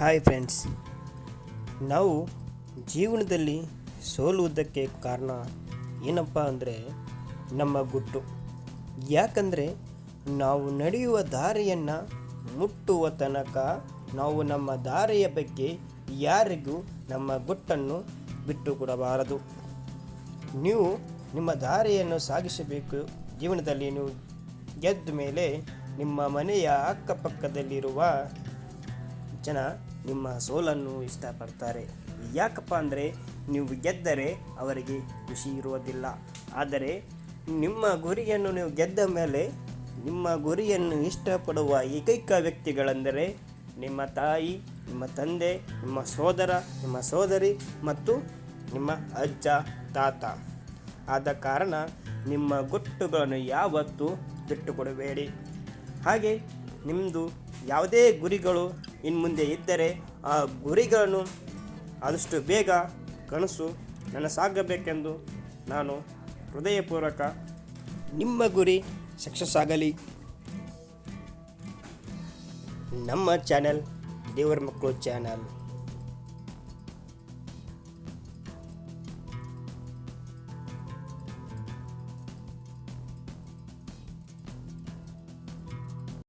Hi friends. ನಾವು ಜೀವನದಲ್ಲಿ ಸೋಲುವುದಕ್ಕೆ ಕಾರಣ ಏನಪ್ಪ ಅಂದರೆ ನಮ್ಮ ಗುಟ್ಟು. ಯಾಕಂದರೆ ನಾವು ನಡೆಯುವ ದಾರಿಯನ್ನು ಮುಟ್ಟುವ ತನಕ ನಾವು ನಮ್ಮ ದಾರಿಯ ಬಗ್ಗೆ ಯಾರಿಗೂ ನಮ್ಮ ಗುಟ್ಟನ್ನು ಬಿಟ್ಟು ಕೊಡಬಾರದು ನೀವು ನಿಮ್ಮ ದಾರಿಯನ್ನು ಸಾಗಿಸಬೇಕು. ಜೀವನದಲ್ಲಿ ನೀವು ಗೆದ್ದ ಮೇಲೆ ನಿಮ್ಮ ಮನೆಯ ಅಕ್ಕಪಕ್ಕದಲ್ಲಿರುವ ಜನ ನಿಮ್ಮ ಸೋಲನ್ನು ಇಷ್ಟಪಡ್ತಾರೆ. ಯಾಕಪ್ಪ ಅಂದರೆ ನೀವು ಗೆದ್ದರೆ ಅವರಿಗೆ ಖುಷಿ ಇರುವುದಿಲ್ಲ. ಆದರೆ ನಿಮ್ಮ ಗುರಿಯನ್ನು ನೀವು ಗೆದ್ದ ಮೇಲೆ ನಿಮ್ಮ ಗುರಿಯನ್ನು ಇಷ್ಟಪಡುವ ಏಕೈಕ ವ್ಯಕ್ತಿಗಳೆಂದರೆ ನಿಮ್ಮ ತಾಯಿ, ನಿಮ್ಮ ತಂದೆ, ನಿಮ್ಮ ಸೋದರ, ನಿಮ್ಮ ಸೋದರಿ ಮತ್ತು ನಿಮ್ಮ ಅಜ್ಜ, ತಾತ. ಆದ ಕಾರಣ ನಿಮ್ಮ ಗುಟ್ಟುಗಳನ್ನು ಯಾವತ್ತೂ ಬಿಟ್ಟುಕೊಡಬೇಡಿ. ಹಾಗೆ ನಿಮ್ಮದು ಯಾವುದೇ ಗುರಿಗಳು ಇನ್ನು ಮುಂದೆ ಇದ್ದರೆ ಆ ಗುರಿಗಳನ್ನು ಆದಷ್ಟು ಬೇಗ ಕನಸು ನನಸಾಗಬೇಕೆಂದು ನಾನು ಹೃದಯಪೂರ್ವಕ ನಿಮ್ಮ ಗುರಿ ಸಕ್ಸಸ್ ಆಗಲಿ. ನಮ್ಮ ಚಾನೆಲ್ ದೇವರ ಮಕ್ಕಳು ಚಾನಲ್.